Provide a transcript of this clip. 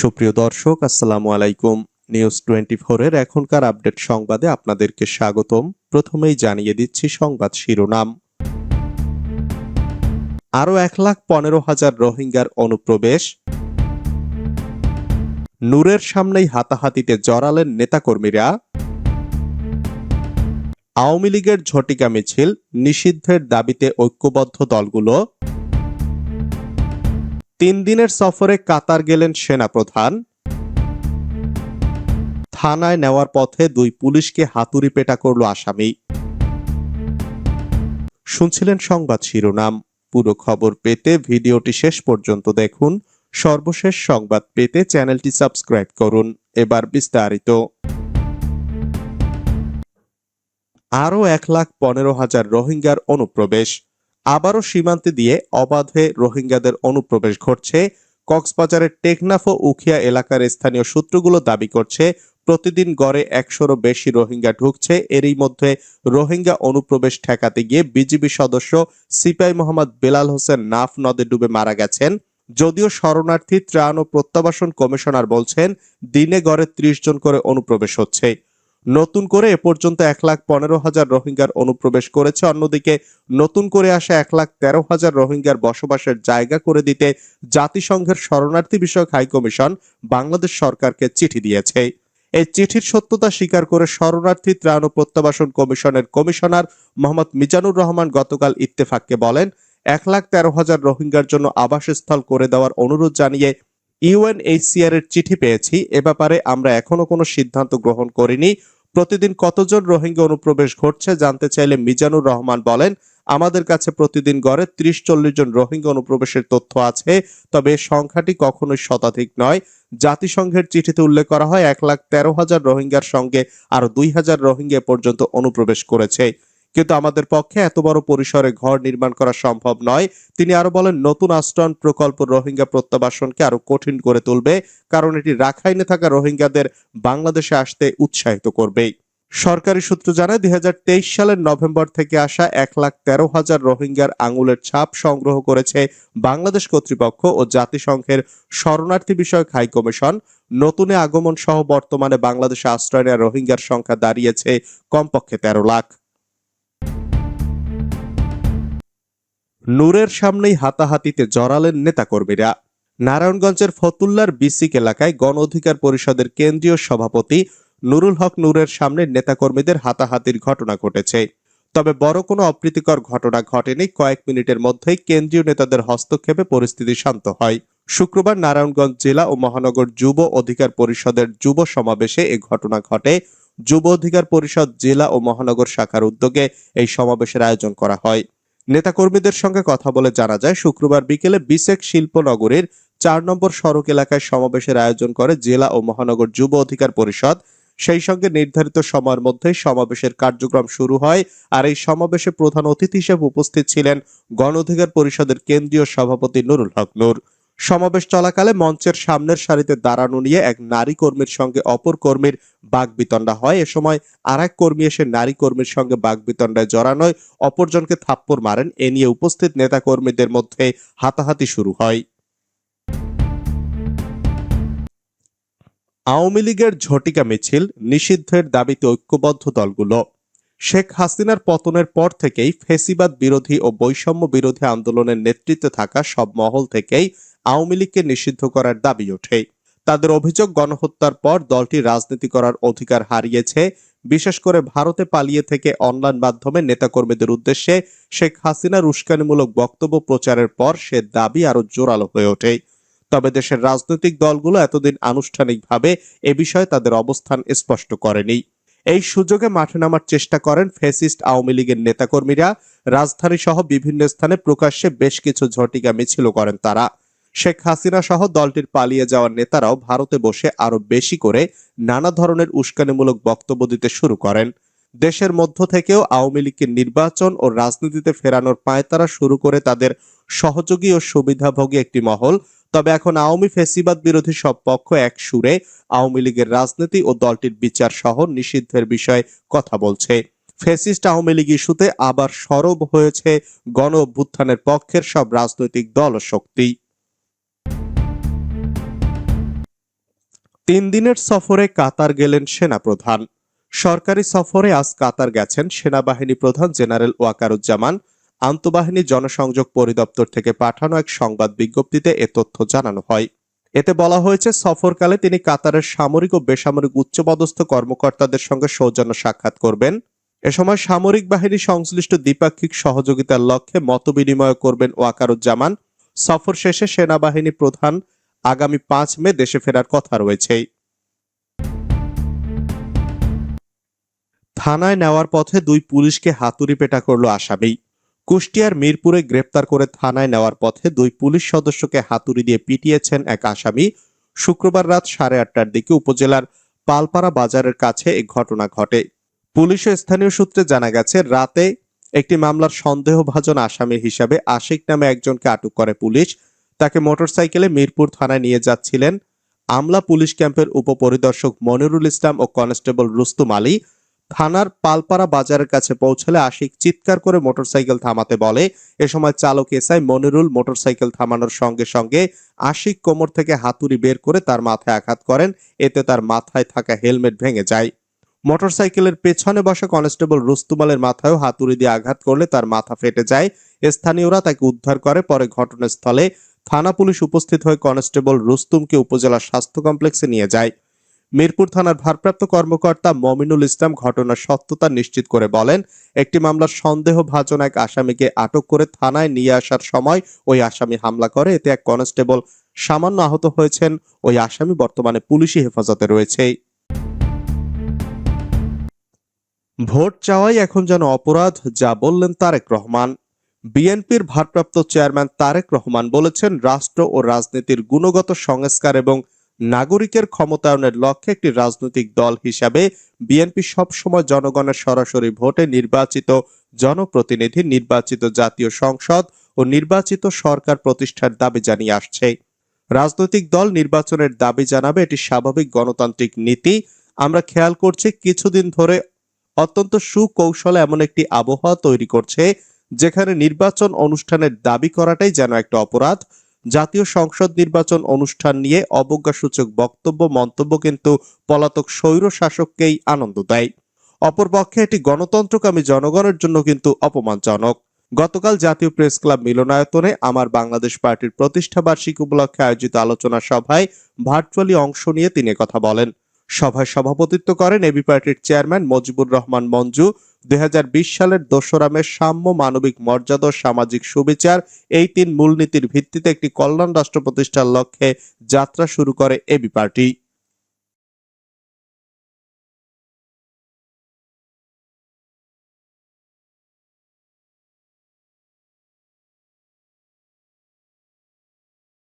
সুপ্রিয় দর্শক, আসসালামু আলাইকুম। নিউজ টোয়েন্টি ফোরের এখনকার আপডেট সংবাদে আপনাদেরকে স্বাগতম। প্রথমেই জানিয়ে দিচ্ছি সংবাদ শিরোনাম। আরও এক লাখ পনেরো হাজার রোহিঙ্গার অনুপ্রবেশ। নূরের সামনেই হাতাহাতিতে জড়ালেন নেতাকর্মীরা। আওয়ামী লীগের ঝটিকা মিছিল, নিষিদ্ধের দাবিতে ঐক্যবদ্ধ দলগুলো। তিন দিনের সফরে কাতার গেলেন সেনাপ্রধান। থানায় নেওয়ার পথে দুই পুলিশকে হাতুড়ি পেটা করল আসামি। শুনছিলেন সংবাদ শিরোনাম। পুরো খবর পেতে ভিডিওটি শেষ পর্যন্ত দেখুন। সর্বশেষ সংবাদ পেতে চ্যানেলটি সাবস্ক্রাইব করুন। এবার বিস্তারিত। আরও এক লাখ পনেরো হাজার রোহিঙ্গার অনুপ্রবেশ। আবারও সীমান্তে দিয়ে অবাধে রোহিঙ্গাদের অনুপ্রবেশ ঘটছে। কক্সবাজারের টেকনাফ ও উখিয়া এলাকার স্থানীয় সূত্রগুলো দাবি করছে, প্রতিদিন গড়ে একশোরও বেশি রোহিঙ্গা ঢুকছে। এরই মধ্যে রোহিঙ্গা অনুপ্রবেশ ঠেকাতে গিয়ে বিজিবি সদস্য সিপাই মোহাম্মদ বেলাল হোসেন নাফ নদে ডুবে মারা গেছেন। যদিও শরণার্থী ত্রাণ ও প্রত্যাবাসন কমিশনার বলছেন, দিনে গড়ে ত্রিশ জন করে অনুপ্রবেশ হচ্ছে। নতুন করে এ পর্যন্ত এক লাখ পনেরো হাজার রোহিঙ্গার অনুপ্রবেশ করেছে। অন্যদিকে, নতুন করে আসা এক লাখ তেরো হাজার রোহিঙ্গার বসবাসের জায়গা করে দিতে জাতিসংঘের শরণার্থী বিষয়ক হাইকমিশন বাংলাদেশ সরকারকে চিঠি দিয়েছে। এই চিঠির সত্যতা স্বীকার করে শরণার্থী ত্রাণ ও প্রত্যাবাসন কমিশনের কমিশনার মোহাম্মদ মিজানুর রহমান গতকাল ইত্তেফাককে বলেন, এক লাখ তেরো হাজার রোহিঙ্গার জন্য আবাসস্থল করে দেওয়ার অনুরোধ জানিয়ে ইউএনএইচসিআর এর চিঠি পেয়েছি। এ ব্যাপারে আমরা এখনও কোনো সিদ্ধান্ত গ্রহণ করিনি। প্রতিদিন কতজন রোহিঙ্গা অনুপ্রবেশ ঘটছে জানতে চাইলে মিজানুর রহমান বলেন, আমাদের কাছে প্রতিদিন গড়ে ত্রিশ চল্লিশ জন রোহিঙ্গা অনুপ্রবেশের তথ্য আছে, তবে সংখ্যাটি কখনোই শতাধিক নয়। জাতিসংঘের চিঠিতে উল্লেখ করা হয়, এক লাখ তেরো হাজার রোহিঙ্গার সঙ্গে আরও দুই হাজার রোহিঙ্গা পর্যন্ত অনুপ্রবেশ করেছে। কিন্তু আমাদের পক্ষে এত বড় পরিসরে ঘর নির্মাণ করা সম্ভব নয়। তিনি আরও বলেন, নতুন আশ্রয়ণ প্রকল্প রোহিঙ্গা প্রত্যাবাসনকে আরও কঠিন করে তুলবে, কারণ এটি রাখাইনে থাকা রোহিঙ্গাদের বাংলাদেশে আসতে উৎসাহিত করবে। সরকারি সূত্র জানায়, দুই সালের নভেম্বর থেকে আসা এক লাখ তেরো হাজার রোহিঙ্গার আঙুলের ছাপ সংগ্রহ করেছে বাংলাদেশ কর্তৃপক্ষ ও জাতিসংঘের শরণার্থী বিষয়ক হাই কমিশন নতুনে আগমন সহ বর্তমানে বাংলাদেশে আশ্রয় নেওয়া রোহিঙ্গার সংখ্যা দাঁড়িয়েছে কমপক্ষে তেরো লাখ। নূরের সামনেই হাতাহাতিতে জড়ালেন নেতাকর্মীরা। নারায়ণগঞ্জের ফতুল্লার বিসিক এলাকায় গণ অধিকার পরিষদের কেন্দ্রীয় সভাপতি নুরুল হক নূরের সামনে নেতাকর্মীদের হাতাহাতির ঘটনা ঘটেছে। তবে বড় কোনো অপ্রীতিকর ঘটনা ঘটেনি। কয়েক মিনিটের মধ্যেই কেন্দ্রীয় নেতাদের হস্তক্ষেপে পরিস্থিতি শান্ত হয়। শুক্রবার নারায়ণগঞ্জ জেলা ও মহানগর যুব অধিকার পরিষদের যুব সমাবেশে এ ঘটনা ঘটে। যুব অধিকার পরিষদ জেলা ও মহানগর শাখার উদ্যোগে এই সমাবেশের আয়োজন করা হয়। নেতাকর্মীদের সঙ্গে কথা বলে জানা যায়, শুক্রবার বিকেলে বিসেক শিল্পনগরীর চার নম্বর সড়ক এলাকায় সমাবেশের আয়োজন করে জেলা ও মহানগর যুব অধিকার পরিষদ। সেই সঙ্গে নির্ধারিত সময়ের মধ্যে সমাবেশের কার্যক্রম শুরু হয় আর এই সমাবেশে প্রধান অতিথি হিসেবে উপস্থিত ছিলেন গণ অধিকার পরিষদের কেন্দ্রীয় সভাপতি নুরুল হক নূর। সমাবেশ চলাকালে মঞ্চের সামনের সারিতে দাঁড়ানো নিয়ে এক নারী কর্মীর সঙ্গে অপর কর্মীর বাগবিতণ্ডা হয়। এ সময় আর এক কর্মী এসে নারী কর্মীর সঙ্গে বাগবিতণ্ডায় জড়ানোয় অপরজনকে থাপ্পড় মারেন। এ নিয়ে উপস্থিত নেতা কর্মীদের মধ্যে হাতাহাতি শুরু হয়। আওয়ামী লীগের ঝটিকা মিছিল নিষিদ্ধের দাবিতে ঐক্যবদ্ধ দলগুলো। শেখ হাসিনার পতনের পর থেকেই ফেসিবাদ বিরোধী ও বৈষম্য বিরোধী আন্দোলনের নেতৃত্বে থাকা সব মহল থেকেই আওয়ামী লীগকে নিষিদ্ধ করার দাবি ওঠে। তাদের অভিযোগ, গণহত্যার পর দলটি রাজনীতি করার অধিকার হারিয়েছে। বিশেষ করে ভারতে পালিয়ে থেকে অনলাইন মাধ্যমে নেতাকর্মীদের উদ্দেশ্যে শেখ হাসিনার উস্কানিমূলক বক্তব্য প্রচারের পর সে দাবি আরও জোরালো হয়ে ওঠে। তবে দেশের রাজনৈতিক দলগুলো এতদিন আনুষ্ঠানিকভাবে এ বিষয়ে তাদের অবস্থান স্পষ্ট করেনি। এই সুযোগে মাঠে নামার চেষ্টা করেন ফেসিস্ট আওয়ামী লীগের নেতাকর্মীরা। রাজধানী সহ বিভিন্ন স্থানে প্রকাশ্যে বেশ কিছু ঝটিকা মিছিল করেন তারা। শেখ হাসিনা সহ দলটির পালিয়ে যাওয়ার নেতারাও ভারতে বসে আরও বেশি করে নানা ধরনের উস্কানিমূলক বক্তব্য দিতে শুরু করেন। দেশের মধ্য থেকেও আওয়ামী লীগের নির্বাচন ও রাজনীতিতে ফেরানোর পায়তারা শুরু করে তাদের সহযোগী ও সুবিধাভোগী একটি মহল। তবে এখন আওয়ামী ফেসিবাদ বিরোধী সব পক্ষ এক সুরে আওয়ামী লীগের রাজনীতি ও দলটির বিচার সহ নিষিদ্ধের বিষয়ে কথা বলছে। ফেসিস্ট আওয়ামী লীগ ইস্যুতে আবার সরব হয়েছে গণ অভ্যুত্থানের পক্ষের সব রাজনৈতিক দল ও শক্তি। তিন দিনের সফরে কাতার গেলেন সেনাপ্রধান। সরকারি সফরে আজ কাতার গেছেন সেনাবাহিনী প্রধান জেনারেল ওয়াকারুজ্জামান। আন্তঃবাহিনী জনসংযোগ পরিদপ্তর থেকে পাঠানো এক সংবাদ বিজ্ঞপ্তিতে এ তথ্য জানানো হয়। এতে বলা হয়েছে, সফরকালে তিনি কাতারের সামরিক ও বেসামরিক উচ্চপদস্থ কর্মকর্তাদের সঙ্গে সৌজন্য সাক্ষাৎ করবেন। এ সময় সামরিক বাহিনী সংশ্লিষ্ট দ্বিপাক্ষিক সহযোগিতার লক্ষ্যে মতবিনিময় করবেন ওয়াকারুজ্জামান। সফর শেষে সেনাবাহিনী প্রধান আগামী পাঁচ মে দেশে ফেরার কথা রয়েছে। থানায় নেওয়ার পথে দুই পুলিশকে হাতুড়ি পেটা করল আসামি। কুষ্টিয়ার মিরপুরে গ্রেপ্তার করে থানায় নেওয়ার পথে দুই পুলিশ সদস্যকে হাতুড়ি দিয়ে পিটিয়েছেন এক আসামি। শুক্রবার রাত সাড়ে আটটার দিকে উপজেলার পালপাড়া বাজারের কাছে এই ঘটনা ঘটে। পুলিশ ও স্থানীয় সূত্রে জানা গেছে, রাতে একটি মামলার সন্দেহভাজন আসামি হিসাবে আশিক নামে একজনকে আটক করে পুলিশ। তাকে মোটরসাইকেলে মিরপুর থানায় নিয়ে যাচ্ছিলেন আমলা পুলিশ ক্যাম্পের উপপরিদর্শক মনিরুল ইসলাম ও কনস্টেবল রুস্তুম আলী। থানার পালপাড়া বাজারের কাছে পৌঁছলে আশিক চিৎকার করে মোটরসাইকেল থামাতে বলে। এ সময় চালক এসআই মনিরুল মোটরসাইকেল থামানোর সঙ্গে সঙ্গে আশিক কোমর থেকে হাতুড়ি বের করে তার মাথায় আঘাত করেন। এতে তার মাথায় থাকা হেলমেট ভেঙে যায়। মোটরসাইকেলের পেছনে বসা কনস্টেবল রুস্তুমালের মাথায়ও হাতুড়ি দিয়ে আঘাত করলে তার মাথা ফেটে যায়। স্থানীয়রা তাকে উদ্ধার করে পরে ঘটনাস্থলে থানা পুলিশ উপস্থিত হয়ে কনস্টেবল রুস্তুমকে উপজেলা স্বাস্থ্য কমপ্লেক্সে নিয়ে যায়। মিরপুর থানার ভারপ্রাপ্ত কর্মকর্তা মমিনুল ইসলাম ঘটনার সত্যতা নিশ্চিত করে বলেন, একটি মামলার সন্দেহভাজন এক আসামিকে আটক করে থানায় নিয়ে আসার সময় ওই আসামি হামলা করে। এতে এক কনস্টেবল সামান্য আহত হয়েছেন। ওই আসামি বর্তমানে পুলিশি হেফাজতে রয়েছে। ভোট চাওয়াই এখন যেন অপরাধ, যা বললেন তারেক রহমান। বিএনপির ভারপ্রাপ্ত চেয়ারম্যান তারেক রহমান বলেছেন, রাষ্ট্র ও রাজনীতির গুণগত সংস্কার এবং নাগরিকের ক্ষমতায়নের লক্ষ্যে একটি রাজনৈতিক দল হিসাবে বিএনপি সবসময় জনগণের সরাসরি ভোটে নির্বাচিত জনপ্রতিনিধি, নির্বাচিত জাতীয় সংসদ ও নির্বাচিত সরকার প্রতিষ্ঠার দাবি জানিয়ে আসছে। রাজনৈতিক দল নির্বাচনের দাবি জানাবে, এটি স্বাভাবিক গণতান্ত্রিক নীতি। আমরা খেয়াল করছি, কিছুদিন ধরে অত্যন্ত সুকৌশলে এমন একটি আবহাওয়া তৈরি করছে যেখানে নির্বাচন অনুষ্ঠানের দাবি করাটাই যেন একটা অপরাধ। জাতীয় সংসদ নির্বাচন অনুষ্ঠান নিয়ে অবজ্ঞাসূচক বক্তব্য, মন্তব্য কিন্তু পলাতক স্বৈর শাসককেই আনন্দ দেয়। অপরপক্ষে এটি গণতন্ত্রকামী জনগণের জন্য কিন্তু অপমানজনক। গতকাল জাতীয় প্রেস ক্লাব মিলনায়তনে আমার বাংলাদেশ পার্টির প্রতিষ্ঠা বার্ষিকী উপলক্ষে আয়োজিত আলোচনা সভায় ভার্চুয়ালি অংশ নিয়ে তিনি কথা বলেন। সভায় সভাপতিত্ব করেন এবি পার্টির চেয়ারম্যান মজিবুর রহমান মঞ্জু দু হাজার বিশ সালের দোসরা মে সাম্য মানবিক মর্যাদা সামাজিক সুবিচার এই তিন মূলনীতির ভিত্তিতে একটি কল্যাণ রাষ্ট্র প্রতিষ্ঠার লক্ষ্যে যাত্রা শুরু করে এবি পার্টি।